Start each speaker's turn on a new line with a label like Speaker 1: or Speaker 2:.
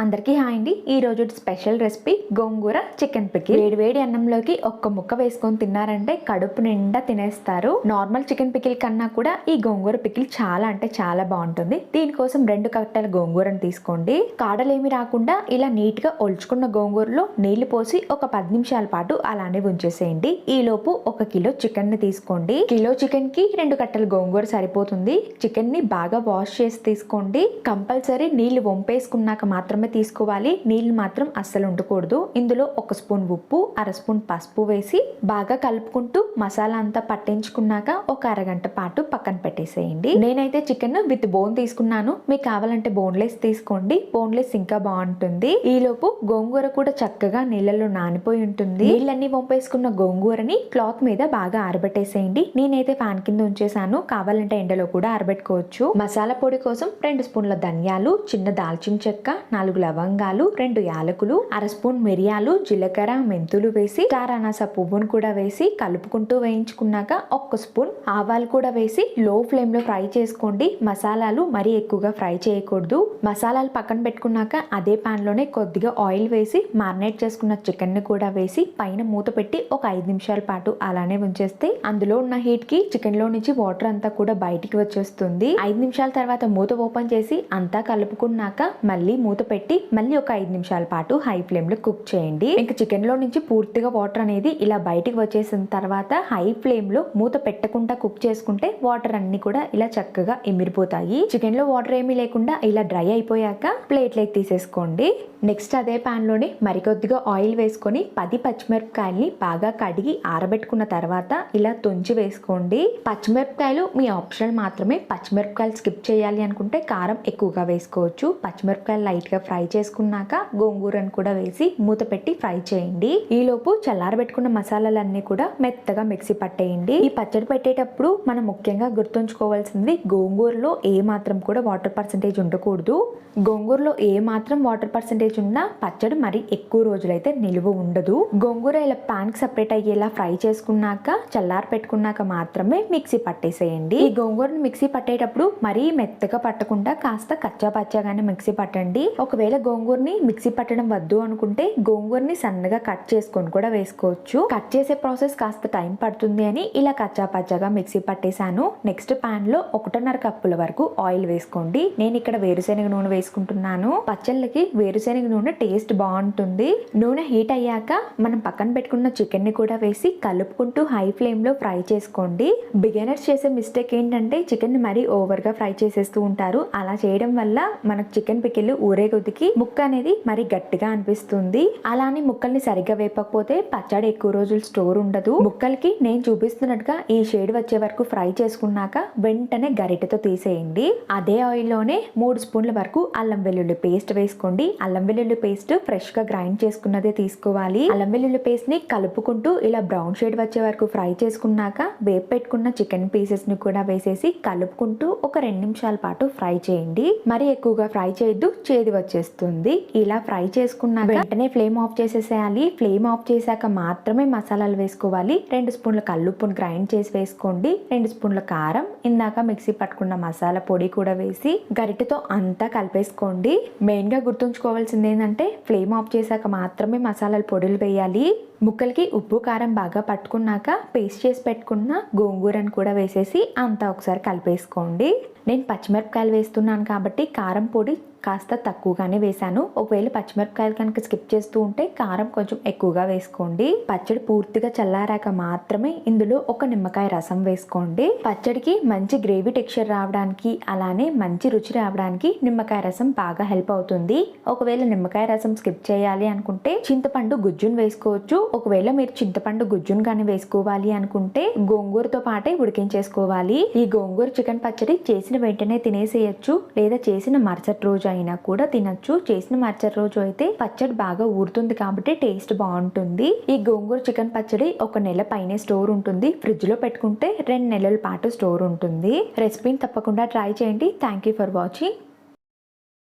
Speaker 1: అందరికీ హాయ్ అండి. ఈ రోజు special recipe gongura chicken pickle. వేడి వేడి అన్నంలోకి ఒక్క ముక్క వేసుకొని తిన్నారంటే కడుపు నిండా తినేస్తారు. నార్మల్ చికెన్ పికిల్ కన్నా కూడా ఈ గోంగూర పికిల్ చాలా అంటే చాలా బాగుంటుంది. దీనికోసం రెండు కట్టల గోంగూరను తీసుకోండి. కాడలేమి రాకుండా ఇలా నీట్గా ఒలుచుకున్న గోంగూరలో నీళ్ళు పోసి ఒక పది నిమిషాల పాటు అలానే ఉంచేసేయండి. ఈ లోపు ఒక కిలో చికెన్ని తీసుకోండి. కిలో చికెన్కి రెండు కట్టల గోంగూర సరిపోతుంది. చికెన్ని బాగా వాష్ చేసి తీసుకోండి. కంపల్సరీ నీళ్ళు వంపేసుకున్నాక మాత్రమే తీసుకోవాలి. నీళ్ళు మాత్రం అస్సలు ఉండకూడదు ఇందులో ఒక స్పూన్ ఉప్పు అర స్పూన్ పసుపు వేసి బాగా కలుపుకుంటూ మసాలా అంతా పట్టించుకున్నాక ఒక అరగంట పాటు పక్కన పెట్టేసేయండి. నేనైతే చికెన్ విత్ బోన్ తీసుకున్నాను. మీకు కావాలంటే బోన్లెస్ తీసుకోండి. బోన్లెస్ ఇంకా బాగుంటుంది. ఈ లోపు గోంగూర కూడా చక్కగా నీళ్ళలో నానిపోయి ఉంటుంది. నీళ్ళన్నీ వంపేసుకున్న గోంగూరని క్లాత్ మీద బాగా ఆరబెట్టేసేయండి. నేనైతే ఫ్యాన్ కింద ఉంచేసాను కావాలంటే ఎండలో కూడా ఆరబెట్టుకోవచ్చు. మసాలా పొడి కోసం రెండు స్పూన్ల ధనియాలు చిన్న దాల్చిన చెక్క నాలుగు లవంగాలు రెండు యాలకులు అర స్పూన్ మిరియాలు జీలకర్ర మెంతులు వేసి కారానాస పువ్వును కూడా వేసి కలుపుకుంటూ వేయించుకున్నాక ఒక్క స్పూన్ ఆవాలు కూడా వేసి లో ఫ్లేమ్లో ఫ్రై చేసుకోండి. మసాలాలు మరీ ఎక్కువగా ఫ్రై చేయకూడదు. మసాలాలు పక్కన పెట్టుకున్నాక అదే పాన్లోనే కొద్దిగా ఆయిల్ వేసి మారినేట్ చేసుకున్న చికెన్ని కూడా వేసి పైన మూత పెట్టి ఒక ఐదు నిమిషాల పాటు అలానే ఉంచేస్తే అందులో ఉన్న హీట్కి చికెన్లో నుంచి వాటర్ అంతా కూడా బయటికి వచ్చేస్తుంది. ఐదు నిమిషాల తర్వాత మూత ఓపెన్ చేసి అంతా కలుపుకున్నాక మళ్ళీ మూత పెట్టి పెట్టి మళ్ళీ ఒక ఐదు నిమిషాల పాటు హై ఫ్లేమ్లో కుక్ చేయండి. ఇంకా చికెన్లో నుంచి పూర్తిగా వాటర్ అనేది ఇలా బయటికి వచ్చేసిన తర్వాత హై ఫ్లేమ్లో మూత పెట్టకుండా కుక్ చేసుకుంటే వాటర్ అన్ని కూడా ఇలా చక్కగా ఎమిరిపోతాయి చికెన్లో వాటర్ ఏమీ లేకుండా ఇలా డ్రై అయిపోయాక ప్లేట్లోకి తీసేసుకోండి. నెక్స్ట్ అదే ప్యాన్లోనే మరికొద్దిగా ఆయిల్ వేసుకొని పది పచ్చిమిరపకాయల్ని బాగా కడిగి ఆరబెట్టుకున్న తర్వాత ఇలా తుంచి వేసుకోండి. పచ్చిమిరపకాయలు మీ ఆప్షనల్ మాత్రమే. పచ్చిమిరపకాయలు స్కిప్ చేయాలి అనుకుంటే కారం ఎక్కువగా వేసుకోవచ్చు. పచ్చిమిరపకాయలు లైట్గా ఫ్రై చేసుకున్నాక గోంగూరను కూడా వేసి మూత పెట్టి ఫ్రై చేయండి. ఈ లోపు చల్లారబెట్టుకున్న మసాలాలన్నీ కూడా మెత్తగా మిక్సీ పట్టేయండి. ఈ పచ్చడి పెట్టేటప్పుడు మనం ముఖ్యంగా గుర్తుంచుకోవాల్సింది గోంగూరలో ఏ మాత్రం కూడా వాటర్ పర్సంటేజ్ ఉండకూడదు. గోంగూరలో ఏ మాత్రం వాటర్ పర్సంటేజ్ ఉన్నా పచ్చడి మరి ఎక్కువ రోజులైతే నిలువ ఉండదు. గోంగూర ఇలా పాన్కి సపరేట్ అయ్యేలా ఫ్రై చేసుకున్నాక చల్లారి పెట్టుకున్నాక మాత్రమే మిక్సీ పట్టేసేయండి. ఈ గోంగూరను మిక్సీ పట్టేటప్పుడు మరీ మెత్తగా పట్టకుండా కాస్త కచ్చా పచ్చాగానే మిక్సీ పట్టండి. ఒకవేళ గోంగూరని మిక్సీ పట్టడం వద్దు అనుకుంటే గోంగూరని సన్నగా కట్ చేసుకొని కూడా వేసుకోవచ్చు. కట్ చేసే ప్రాసెస్ కాస్త టైం పడుతుంది అని ఇలా కచ్చా పచ్చాగా మిక్సీ పట్టేశాను. నెక్స్ట్ పాన్లో ఒకటిన్నర కప్పుల వరకు ఆయిల్ వేసుకోండి. నేను ఇక్కడ వేరుశెనగ నూనె వేసుకుంటున్నాను. పచ్చళ్ళకి వేరుశెనగ నూనె టేస్ట్ బాగుంటుంది. నూనె హీట్ అయ్యాక మనం పక్కన పెట్టుకున్న చికెన్ని కూడా వేసి కలుపుకుంటూ హై ఫ్లేమ్లో ఫ్రై చేసుకోండి. బిగినర్స్ చేసే మిస్టేక్ ఏంటంటే చికెన్ని మరీ ఓవర్గా ఫ్రై చేసేస్తూ ఉంటారు. అలా చేయడం వల్ల మనకు చికెన్ పికిల్ ఊరే కొద్దికి ముక్క అనేది మరి గట్టిగా అనిపిస్తుంది. అలానే ముక్కల్ని సరిగ్గా వేపకపోతే పచ్చడి ఎక్కువ రోజులు స్టోర్ ఉండదు. ముక్కలకి నేను చూపిస్తున్నట్టుగా ఈ షేడ్ వచ్చే వరకు ఫ్రై చేసుకున్నాక వెంటనే గరిటెతో తీసేయండి. అదే ఆయిల్లోనే మూడు స్పూన్ల వరకు అల్లం వెల్లుల్లి పేస్ట్ వేసుకోండి. అల్లం వెల్లుల్లి పేస్ట్ ఫ్రెష్గా గ్రైండ్ చేసుకున్నదే తీసుకోవాలి. అల్లం వెల్లుల్లి పేస్ట్ని కలుపుకుంటూ ఇలా బ్రౌన్ షేడ్ వచ్చే వరకు ఫ్రై చేసుకున్నాక వేపు పెట్టుకున్న చికెన్ పీసెస్ని కూడా వేసేసి కలుపుకుంటూ ఒక రెండు నిమిషాల పాటు ఫ్రై చేయండి. మరి ఎక్కువగా ఫ్రై చేయొద్దు చేదు వచ్చేస్తుంది ఇలా ఫ్రై చేసుకున్న వెంటనే ఫ్లేమ్ ఆఫ్ చేసేసేయాలి. ఫ్లేమ్ ఆఫ్ చేశాక మాత్రమే మసాలాలు వేసుకోవాలి. రెండు స్పూన్ల కల్లుప్పును గ్రైండ్ చేసి వేసుకోండి. రెండు స్పూన్ల కారం ఇందాక మిక్సీ పట్టుకున్న మసాలా పొడి కూడా వేసి గరిటెతో అంతా కలిపేసుకోండి. మెయిన్గా గుర్తుంచుకోవాల్సింది ఏంటంటే ఫ్లేమ్ ఆఫ్ చేశాక మాత్రమే మసాలాల పొడులు వేయాలి. ముక్కలకి ఉప్పు కారం బాగా పట్టుకున్నాక పేస్ట్ చేసి పెట్టుకున్న గోంగూరను కూడా వేసేసి అంతా ఒకసారి కలిపేసుకోండి. నేను పచ్చిమిరపకాయలు వేస్తున్నాను కాబట్టి కారం పొడి కాస్త తక్కువగానే వేశాను. ఒకవేళ పచ్చిమిరపకాయలు కనుక స్కిప్ చేస్తూ ఉంటే కారం కొంచెం ఎక్కువగా వేసుకోండి. పచ్చడి పూర్తిగా చల్లారాక మాత్రమే ఇందులో ఒక నిమ్మకాయ రసం వేసుకోండి. పచ్చడికి మంచి గ్రేవీ టెక్స్చర్ రావడానికి అలానే మంచి రుచి రావడానికి నిమ్మకాయ రసం బాగా హెల్ప్ అవుతుంది. ఒకవేళ నిమ్మకాయ రసం స్కిప్ చేయాలి అనుకుంటే చింతపండు గుజ్జును వేసుకోవచ్చు. ఒకవేళ మీరు చింతపండు గుజ్జును కానీ వేసుకోవాలి అనుకుంటే గోంగూరతో పాటే ఉడికించేసుకోవాలి. ఈ గోంగూర చికెన్ పచ్చడి చేసిన వెంటనే తినేసేయచ్చు లేదా చేసిన మరుసటి రోజు అయినా కూడా తినచ్చు. చేసిన మరుసటి రోజు అయితే పచ్చడి బాగా ఊరుతుంది కాబట్టి టేస్ట్ బాగుంటుంది. ఈ గోంగూర చికెన్ పచ్చడి ఒక నెల పైనే స్టోర్ ఉంటుంది. ఫ్రిడ్జ్లో పెట్టుకుంటే రెండు నెలల పాటు స్టోర్ ఉంటుంది. రెసిపీని తప్పకుండా ట్రై చేయండి. Thank you for watching.